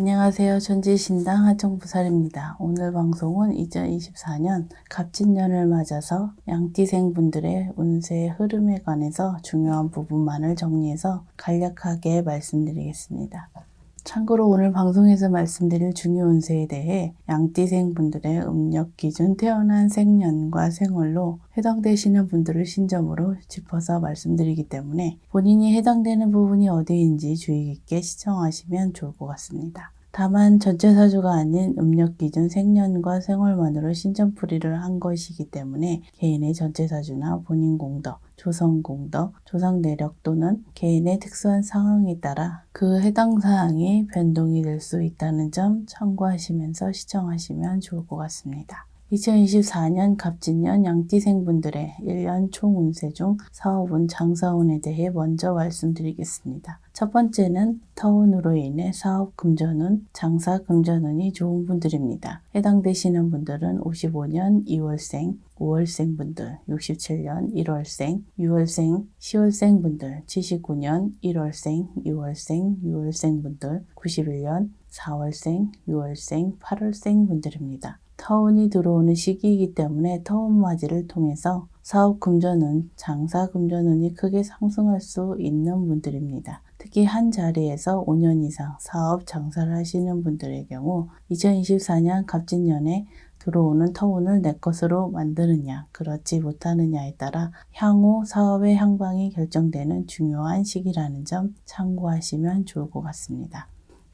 안녕하세요. 전지신당 하청부살입니다. 오늘 방송은 2024년 갑진년을 맞아서 양띠생분들의 운세 흐름에 관해서 중요한 부분만을 정리해서 간략하게 말씀드리겠습니다. 참고로 오늘 방송에서 말씀드릴 중요 운세에 대해 양띠생 분들의 음력 기준 태어난 생년과 생월로 해당되시는 분들을 신점으로 짚어서 말씀드리기 때문에 본인이 해당되는 부분이 어디인지 주의 깊게 시청하시면 좋을 것 같습니다. 다만 전체 사주가 아닌 음력 기준 생년과 생월만으로 신점풀이를 한 것이기 때문에 개인의 전체 사주나 본인 공덕, 조성 공덕, 조상 내력 또는 개인의 특수한 상황에 따라 그 해당 사항이 변동이 될 수 있다는 점 참고하시면서 시청하시면 좋을 것 같습니다. 2024년 갑진년 양띠생분들의 1년 총 운세 중 사업운, 장사운에 대해 먼저 말씀드리겠습니다. 첫 번째는 터운으로 인해 사업 금전운, 장사 금전운이 좋은 분들입니다. 해당되시는 분들은 55년 2월생, 5월생 분들, 67년 1월생, 6월생, 10월생 분들, 79년 1월생, 2월생, 6월생 분들, 91년 4월생, 6월생, 8월생 분들입니다. 터운이 들어오는 시기이기 때문에 터운 맞이를 통해서 사업 금전은 장사 금전운이 크게 상승할 수 있는 분들입니다. 특히 한 자리에서 5년 이상 사업 장사를 하시는 분들의 경우 2024년 갑진년에 들어오는 터운을 내 것으로 만드느냐, 그렇지 못하느냐에 따라 향후 사업의 향방이 결정되는 중요한 시기라는 점 참고하시면 좋을 것 같습니다.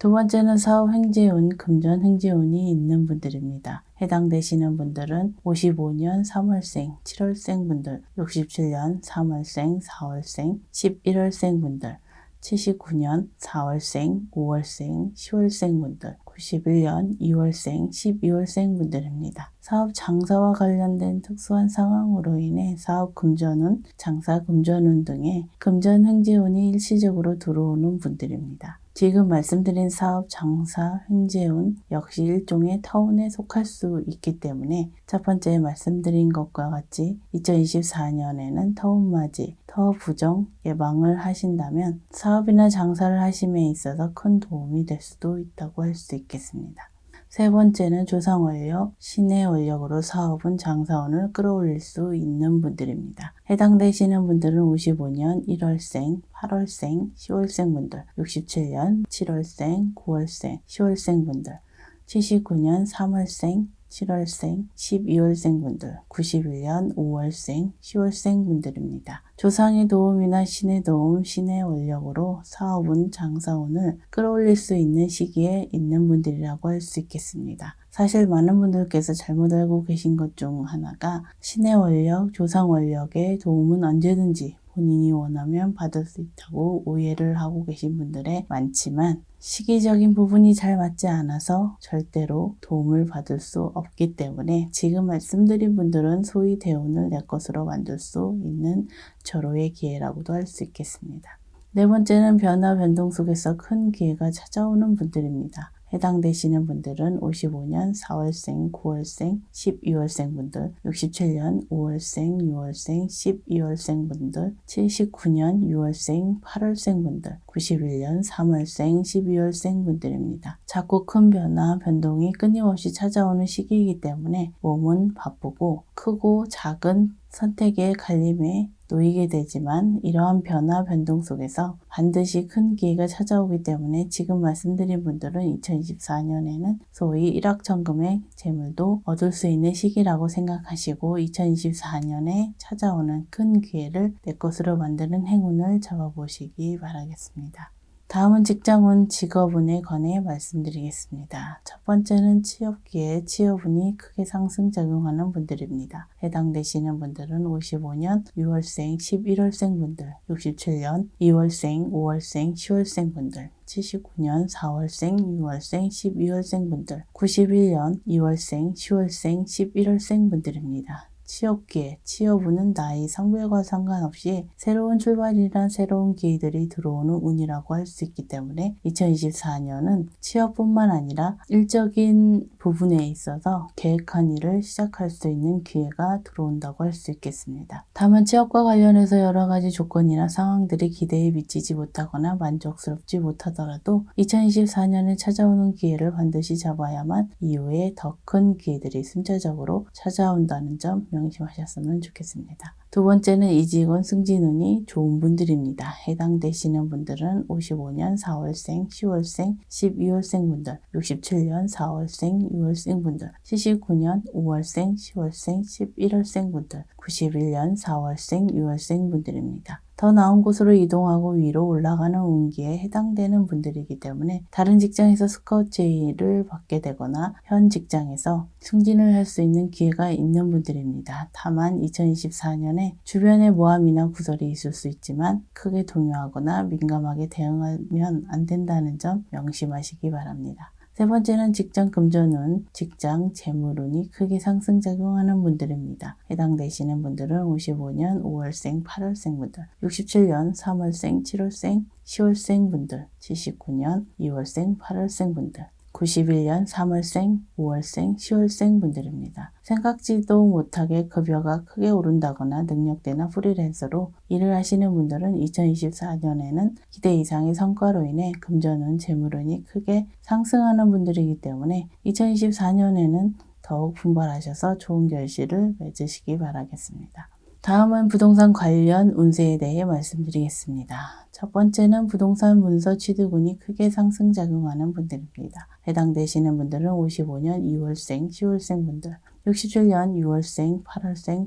두 번째는 사업 행재운, 금전 행재운이 있는 분들입니다. 해당되시는 분들은 55년 3월생, 7월생 분들, 67년 3월생, 4월생, 11월생 분들, 79년 4월생, 5월생, 10월생 분들, 91년 2월생, 12월생 분들입니다. 사업 장사와 관련된 특수한 상황으로 인해 사업 금전운, 장사 금전운 등의 금전 행재운이 일시적으로 들어오는 분들입니다. 지금 말씀드린 사업, 장사, 횡재운 역시 일종의 타운에 속할 수 있기 때문에 첫 번째 말씀드린 것과 같이 2024년에는 타운맞이, 터 부정 예방을 하신다면 사업이나 장사를 하심에 있어서 큰 도움이 될 수도 있다고 할 수 있겠습니다. 세 번째는 조상 원력, 신의 원력으로 사업은 장사원을 끌어올릴 수 있는 분들입니다. 해당되시는 분들은 55년 1월생, 8월생, 10월생 분들, 67년 7월생, 9월생, 10월생 분들, 79년 3월생, 7월생, 12월생 분들, 91년 5월생, 10월생 분들입니다. 조상의 도움이나 신의 도움, 신의 원력으로 사업운, 장사운을 끌어올릴 수 있는 시기에 있는 분들이라고 할 수 있겠습니다. 사실 많은 분들께서 잘못 알고 계신 것 중 하나가 신의 원력, 조상 원력의 도움은 언제든지 본인이 원하면 받을 수 있다고 오해를 하고 계신 분들의 많지만 시기적인 부분이 잘 맞지 않아서 절대로 도움을 받을 수 없기 때문에 지금 말씀드린 분들은 소위 대운을 내 것으로 만들 수 있는 절호의 기회라고도 할 수 있겠습니다. 네 번째는 변화 변동 속에서 큰 기회가 찾아오는 분들입니다. 해당되시는 분들은 55년 4월생, 9월생, 12월생 분들, 67년 5월생, 6월생, 12월생 분들, 79년 6월생, 8월생 분들, 91년 3월생, 12월생 분들입니다. 자꾸 큰 변화, 변동이 끊임없이 찾아오는 시기이기 때문에 몸은 바쁘고 크고 작은 선택의 갈림에 놓이게 되지만 이러한 변화 변동 속에서 반드시 큰 기회가 찾아오기 때문에 지금 말씀드린 분들은 2024년에는 소위 일확천금의 재물도 얻을 수 있는 시기라고 생각하시고 2024년에 찾아오는 큰 기회를 내 것으로 만드는 행운을 잡아보시기 바라겠습니다. 다음은 직장운 직업운에 관해 말씀드리겠습니다. 첫 번째는 취업기에 취업운이 크게 상승 작용하는 분들입니다. 해당되시는 분들은 55년 6월생, 11월생 분들, 67년 2월생, 5월생, 10월생 분들, 79년 4월생, 6월생, 12월생 분들, 91년 2월생, 10월생, 11월생 분들입니다. 취업 기회, 취업운은 나이, 성별과 상관없이 새로운 출발이나 새로운 기회들이 들어오는 운이라고 할 수 있기 때문에 2024년은 취업뿐만 아니라 일적인 부분에 있어서 계획한 일을 시작할 수 있는 기회가 들어온다고 할 수 있겠습니다. 다만 취업과 관련해서 여러 가지 조건이나 상황들이 기대에 미치지 못하거나 만족스럽지 못하더라도 2024년에 찾아오는 기회를 반드시 잡아야만 이후에 더 큰 기회들이 순차적으로 찾아온다는 점 명심하셨으면 좋겠습니다. 두 번째는 이직원 승진운이 좋은 분들입니다. 해당되시는 분들은 55년 4월생, 10월생, 12월생 분들, 67년 4월생, 6월생 분들, 79년 5월생, 10월생, 11월생 분들, 91년 4월생, 6월생 분들입니다. 더 나은 곳으로 이동하고 위로 올라가는 운기에 해당되는 분들이기 때문에 다른 직장에서 스카우트 제의를 받게 되거나 현 직장에서 승진을 할 수 있는 기회가 있는 분들입니다. 다만 2024년에 주변에 모함이나 구설이 있을 수 있지만 크게 동요하거나 민감하게 대응하면 안 된다는 점 명심하시기 바랍니다. 세 번째는 직장 금전운, 직장 재물운이 크게 상승작용하는 분들입니다. 해당 되시는 분들은 55년 5월생, 8월생 분들, 67년 3월생, 7월생, 10월생 분들, 79년 2월생, 8월생 분들, 91년 3월생, 5월생, 10월생 분들입니다. 생각지도 못하게 급여가 크게 오른다거나 능력대나 프리랜서로 일을 하시는 분들은 2024년에는 기대 이상의 성과로 인해 금전운, 재물운이 크게 상승하는 분들이기 때문에 2024년에는 더욱 분발하셔서 좋은 결실을 맺으시기 바라겠습니다. 다음은 부동산 관련 운세에 대해 말씀드리겠습니다. 첫 번째는 부동산 문서 취득운이 크게 상승 작용하는 분들입니다. 해당되시는 분들은 55년 2월생, 10월생 분들, 67년 6월생, 8월생,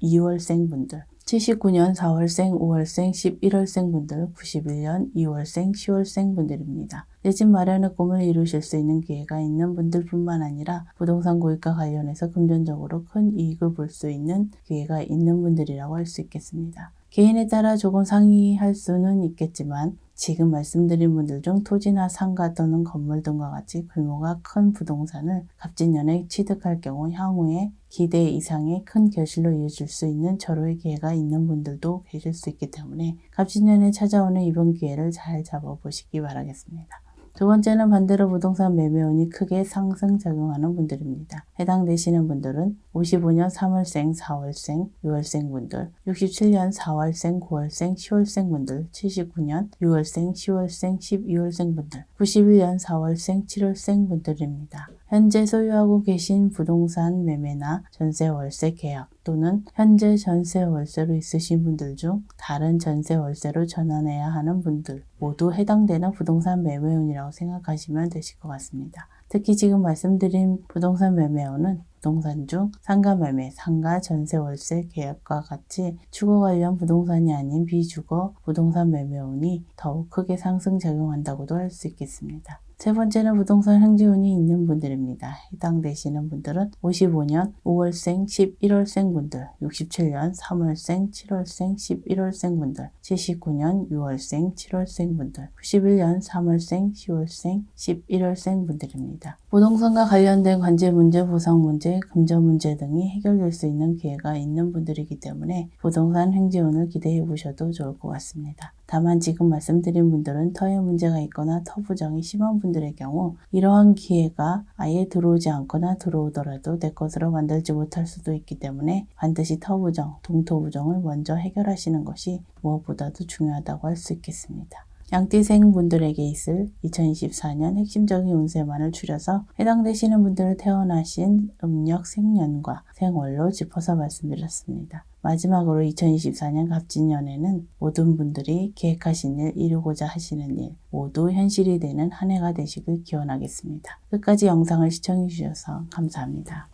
12월생 분들, 79년 4월생, 5월생, 11월생 분들, 91년 2월생, 10월생 분들입니다. 내 집 마련의 꿈을 이루실 수 있는 기회가 있는 분들뿐만 아니라 부동산 고익과 관련해서 금전적으로 큰 이익을 볼 수 있는 기회가 있는 분들이라고 할 수 있겠습니다. 개인에 따라 조금 상이할 수는 있겠지만 지금 말씀드린 분들 중 토지나 상가 또는 건물 등과 같이 규모가 큰 부동산을 갑진년에 취득할 경우 향후에 기대 이상의 큰 결실로 이어질 수 있는 절호의 기회가 있는 분들도 계실 수 있기 때문에 갑진년에 찾아오는 이번 기회를 잘 잡아보시기 바라겠습니다. 두 번째는 반대로 부동산 매매운이 크게 상승작용하는 분들입니다. 해당되시는 분들은 55년 3월생, 4월생, 6월생 분들, 67년 4월생, 9월생, 10월생 분들, 79년 6월생, 10월생, 12월생 분들, 91년 4월생, 7월생 분들입니다. 현재 소유하고 계신 부동산 매매나 전세 월세 계약 또는 현재 전세 월세로 있으신 분들 중 다른 전세 월세로 전환해야 하는 분들 모두 해당되는 부동산 매매운이라고 생각하시면 되실 것 같습니다. 특히 지금 말씀드린 부동산 매매운은 부동산 중 상가 매매, 상가 전세 월세 계약과 같이 주거 관련 부동산이 아닌 비주거 부동산 매매운이 더욱 크게 상승 작용한다고도 할 수 있겠습니다. 세 번째는 부동산 행지운이 있는 분들입니다. 해당되시는 분들은 55년 5월생, 11월생 분들, 67년 3월생, 7월생, 11월생 분들, 79년 6월생, 7월생 분들, 91년 3월생, 10월생, 11월생 분들입니다. 부동산과 관련된 관제 문제, 보상 문제, 금전 문제 등이 해결될 수 있는 기회가 있는 분들이기 때문에 부동산 행지운을 기대해 보셔도 좋을 것 같습니다. 다만 지금 말씀드린 분들은 터에 문제가 있거나 터 부정이 심한 분들의 경우 이러한 기회가 아예 들어오지 않거나 들어오더라도 내 것으로 만들지 못할 수도 있기 때문에 반드시 터 부정, 동토 부정을 먼저 해결하시는 것이 무엇보다도 중요하다고 할 수 있겠습니다. 양띠생 분들에게 있을 2024년 핵심적인 운세만을 추려서 해당되시는 분들을 태어나신 음력 생년과 생월로 짚어서 말씀드렸습니다. 마지막으로 2024년 갑진년에는 모든 분들이 계획하신 일, 이루고자 하시는 일 모두 현실이 되는 한 해가 되시길 기원하겠습니다. 끝까지 영상을 시청해 주셔서 감사합니다.